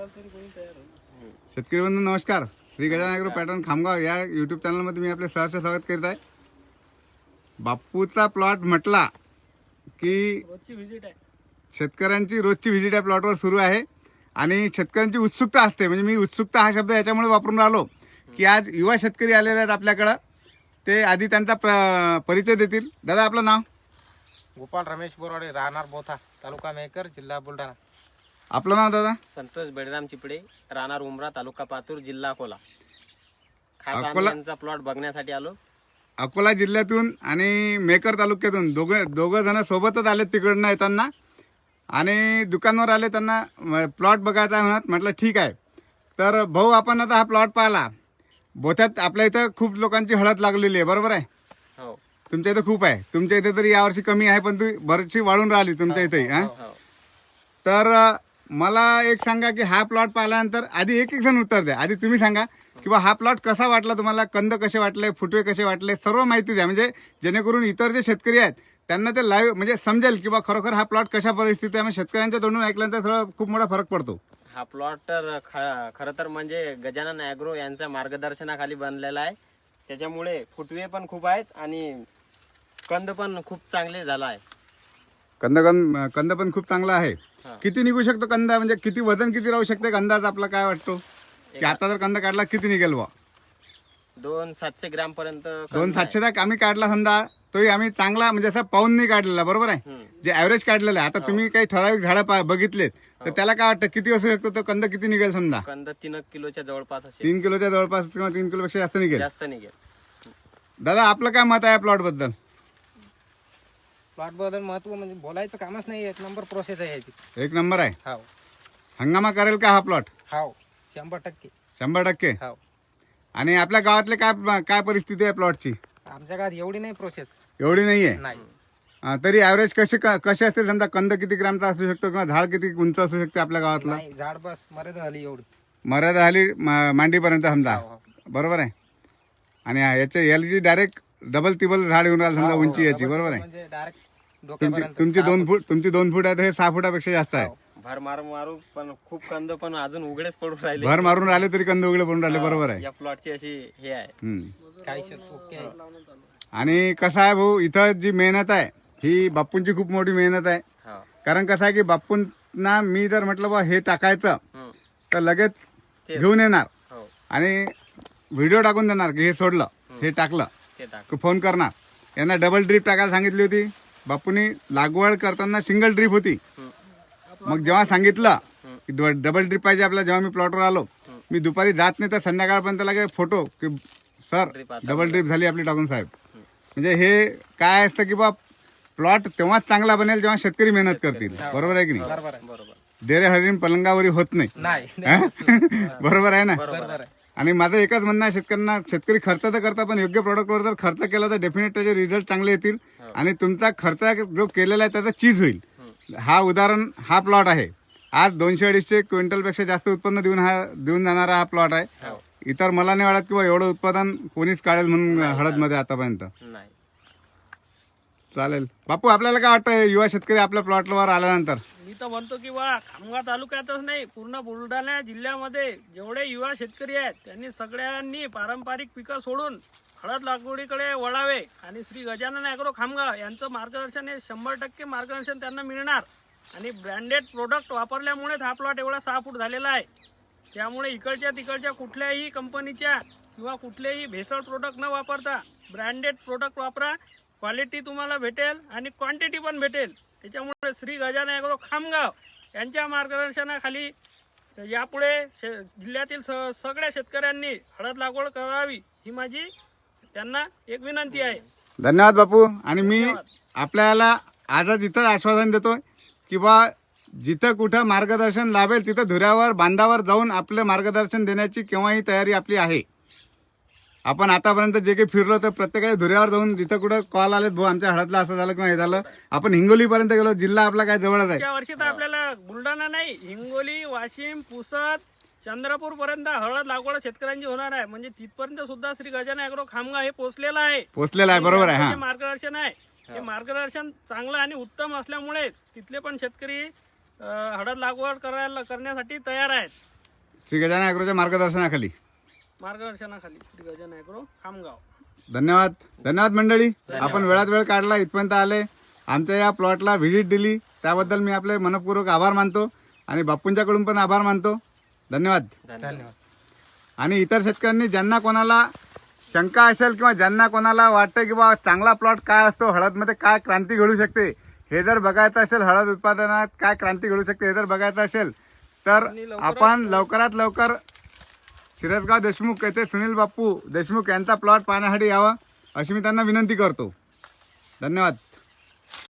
शेतकरी बंधू नमस्कार. श्री गजानन ॲग्रो पॅटर्न खामगाव या युट्यूब चॅनलमध्ये मी आपले सहर्ष स्वागत करीत आहे. बापूचा प्लॉट म्हटला की रोजची व्हिजिट आहे. शेतकऱ्यांची रोजची व्हिजिट या प्लॉटवर सुरू आहे आणि शेतकऱ्यांची उत्सुकता असते. म्हणजे मी उत्सुकता हा शब्द याच्यामुळे वापरून राहिलो की आज युवा शेतकरी आलेले आहेत आपल्याकडं. ते आधी त्यांचा प्र परिचय देतील. दादा आपलं नाव? गोपाल रमेश बोराडे राहणार बोथा तालुका मेकर जिल्हा बुलढाणा. आपलं नाव दादा? संतोष बेडराम चिपडे राहणार उमरा तालुका पातूर जिल्हा अकोला. खास आम्ही अकोला- यांचा प्लॉट बघण्यासाठी आलो. अकोला जिल्ह्यातून आणि मेकर तालुक्यातून दोघं दोघं जण सोबतच आले तिकडनं येताना. आणि दुकानावर आले त्यांना प्लॉट बघायचा आहे म्हणत म्हटलं ठीक आहे. तर भाऊ आपण आता हा प्लॉट पाहिला. बोथ्यात आपल्या इथं खूप लोकांची हळद लागलेली आहे बरोबर आहे? हो. तुमच्या इथं खूप आहे. तुमच्या इथे तरी यावर्षी कमी आहे पण ती बरीचशी वाढून राहिली तुमच्या इथेही हां हो? तर अ, मला एक सांगा की हा प्लॉट पाहिल्यानंतर आधी एक एक जण उत्तर द्या. आधी तुम्ही सांगा किंवा हा प्लॉट कसा वाटला तुम्हाला? कंद कसे वाटले? फुटवे कसे वाटले? सर्व माहिती द्या. म्हणजे जेणेकरून इतर जे शेतकरी आहेत त्यांना ते लाईव्ह म्हणजे समजेल की बा खरोखर हा प्लॉट कशा परिस्थिती आहे? शेतकऱ्यांच्या तोंडून ऐकल्यानंतर थोडा खूप मोठा फरक पडतो. हा प्लॉट तर खरं तर म्हणजे गजानन ॲग्रो यांच्या मार्गदर्शनाखाली बनलेला आहे. त्याच्यामुळे फुटवे पण खूप आहेत आणि कंद पण खूप चांगले झाला आहे. कंद कंद पण खूप चांगला आहे. किती निघू शकतो कंद? म्हणजे किती वजन किती राहू शकते अंदाज आपला काय वाटतो? की आता जर कंद काढला किती निघेल बा दोन सातशे ग्राम पर्यंत दोन सातशे तक आम्ही काढला समजा. तोही आम्ही चांगला म्हणजे असा पाऊन नाही काढलेला बरोबर आहे? जे ऍव्हरेज काढलेलं आहे. आता तुम्ही काही ठराविक झाडं पा- बघितलेत तर त्याला काय वाटतं? किती असू शकतो? तो कंद किती निघेल समजा? कंद तीन किलोच्या जवळपास तीन किलोच्या जवळपास किंवा तीन किलोपेक्षा जास्त निघेल. जास्त निघेल. दादा आपलं काय मत आहे प्लॉटबद्दल? बद्दल महत्त्व म्हणजे बोलायचं कामच नाही एक नंबर प्रोसेस आहे याची एक नंबर आहे? हाव. हंगामा करेल का हा प्लॉट हाव. शंभर टक्के. शंभर टक्के? हाव. आणि आपल्या गावातले काय काय परिस्थिती आहे प्लॉटची आमच्या गावात एवढी नाही प्रोसेस एवढी नाही आहे नाही. अं, तरी ऍव्हरेज कसे कसे असतील समजा कंद किती ग्रामचा असू शकतो किंवा झाड किती उंच असू शकते आपल्या गावातला? नाही झाड बस मर्यादा झाली एवढी. मर्यादा झाली म- मांडीपर्यंत समजा. हाव, हाव. बरोबर आहे? आणि हा, याचे याची डायरेक्ट डबल तिबल झाड येऊन राहिलं समजा उंची याची बरोबर आहे? म्हणजे डायरेक्ट तुमची डोक्यापर्यंत तुमची दोन फूट. तुमची दोन फूट आहे तर हे सहा फुटापेक्षा जास्त आहे. भर मारू मारू पण खूप कंद पण अजून उघडेच पडून राहिले. भर मारून राहिले तरी कंद उघडे पडून राहिले बरोबर आहे. या प्लॉटची अशी हे आहे. हम्म. काही शेत ओके आहे आणि कसं आहे भाऊ इथं जी मेहनत आहे ही बाप्पूंची खूप मोठी मेहनत आहे. हो. कारण कसं आहे की बाप्पूंना मी जर म्हटलं बा हे टाकायचं हम्म. तर लगेच. घेऊन येणार. हो. आणि व्हिडिओ टाकून देणार की हे सोडलं हे टाकलं ते टाक की फोन करणार. यांना डबल ड्रीप टाकायला सांगितली होती. बापूंनी लागवड करताना सिंगल ड्रीप होती. मग जेव्हा सांगितलं की ड- डबल ड्रीप पाहिजे आपल्याला जेव्हा मी प्लॉटवर आलो मी दुपारी जात नाही तर संध्याकाळपर्यंत लागे फोटो की सर डबल ड्रीप झाली आपली टाकून साहेब. म्हणजे हे काय असतं की बा प्लॉट तेव्हाच चांगला बनेल जेव्हा शेतकरी मेहनत करतील. बरोबर आहे की नाही? बरोबर आहे. बरोबर. देरे हरिण पलंगावरी होत नाही. नाही. बरोबर आहे ना? बरोबर आहे. आणि माझं एकच म्हणणं आहे शेतकऱ्यांना शेतकरी खर्च तर करता पण योग्य प्रॉडक्टवर जर खर्च केला तर डेफिनेट त्याचे रिझल्ट चांगले येतील. आणि तुमचा खर्च जो केलेला आहे त्याचा चीज होईल. हा उदाहरण हा प्लॉट आहे. आज दोनशे अडीचशे क्विंटलपेक्षा जास्त उत्पन्न देऊन हा देऊन जाणारा हा प्लॉट आहे. इतर मला नाही वाटत किंवा एवढं उत्पादन कोणीच काढेल म्हणून हळदमध्ये आतापर्यंत. नाही. चालेल. बापू आपल्याला काय वाटतं युवा शेतकरी आपल्या प्लॉटवर आल्यानंतर? मी तर म्हणतो की वा खामगाव तालुक्यातच नाही पूर्ण बुलढाणा जिल्ह्यामध्ये जेवढे युवा शेतकरी आहेत त्यांनी सगळ्यांनी पारंपरिक पिकं सोडून हळद लागवडीकडे वळावे आणि श्री गजानन ॲग्रो खामगाव यांचं मार्गदर्शन हे शंभर टक्के मार्गदर्शन त्यांना मिळणार. आणि ब्रँडेड प्रोडक्ट वापरल्यामुळेच हा प्लॉट एवढा सहा फूट झालेला आहे. त्यामुळे इकडच्या तिकडच्या कुठल्याही कंपनीच्या किंवा कुठलेही भेसळ प्रोडक्ट न वापरता ब्रँडेड प्रोडक्ट वापरा. क्वालिटी तुम्हाला भेटेल आणि क्वांटिटी पण भेटेल. त्याच्यामुळे श्री गजानन ॲग्रो खामगाव यांच्या मार्गदर्शनाखाली यापुढे शे जिल्ह्यातील स सगळ्या शेतकऱ्यांनी हळद लागवड करावी ही माझी त्यांना एक विनंती आहे. धन्यवाद बापू. आणि मी आपल्याला आजच इथं आश्वासन देतो की बा जिथं कुठं मार्गदर्शन लाभेल तिथं धुऱ्यावर बांधावर जाऊन आपलं मार्गदर्शन देण्याची केव्हाही तयारी आपली आहे. आपण आतापर्यंत जे काही फिरलो तर प्रत्येकाच्या धुऱ्यावर जाऊन जिथं कुठं कॉल आलेत भाऊ आमच्या हळदला असं झालं किंवा हे झालं. आपण हिंगोलीपर्यंत गेलो जिल्हा आपला काय जवळच आहे. वर्षी तर आपल्याला बुलढाणा नाही हिंगोली वाशिम पुसद चंद्रपूर पर्यंत हळद लागवड शेतकऱ्यांची होणार आहे. म्हणजे तिथपर्यंत सुद्धा श्री गजानन ॲग्रो खामगाव हे पोहोचलेलं आहे. पोचलेला आहे बरोबर आहे हे हा. मार्गदर्शन आहे. हे मार्गदर्शन चांगलं आणि उत्तम असल्यामुळेच तिथले पण शेतकरी अं, हळद लागवड करायला करण्यासाठी तयार आहेत. श्री गजानन ॲग्रोच्या मार्गदर्शनाखाली. मार्गदर्शनाखाली श्री गजानन ॲग्रो खामगाव. धन्यवाद. धन्यवाद मंडळी. आपण वेळात वेळ काढला इथपर्यंत आले. आमच्या या प्लॉटला व्हिजिट दिली. त्याबद्दल मी आपले मनपूर्वक आभार मानतो आणि बापूंच्याकडून पण आभार मानतो. धन्यवाद. धन्यवाद. आणि इतर शेतकऱ्यांनी ज्यांना कोणाला शंका असेल किंवा ज्यांना कोणाला वाटतं की बा चांगला प्लॉट काय असतो हळदमध्ये काय क्रांती घडू शकते हे जर बघायचं असेल हळद उत्पादनात काय क्रांती घडू शकते हे जर बघायचं असेल तर आपण लवकरात लवकर शिरसगाव देशमुख येथे सुनील बाप्पू देशमुख यांचा प्लॉट पाहण्यासाठी यावं अशी मी त्यांना विनंती करतो. धन्यवाद.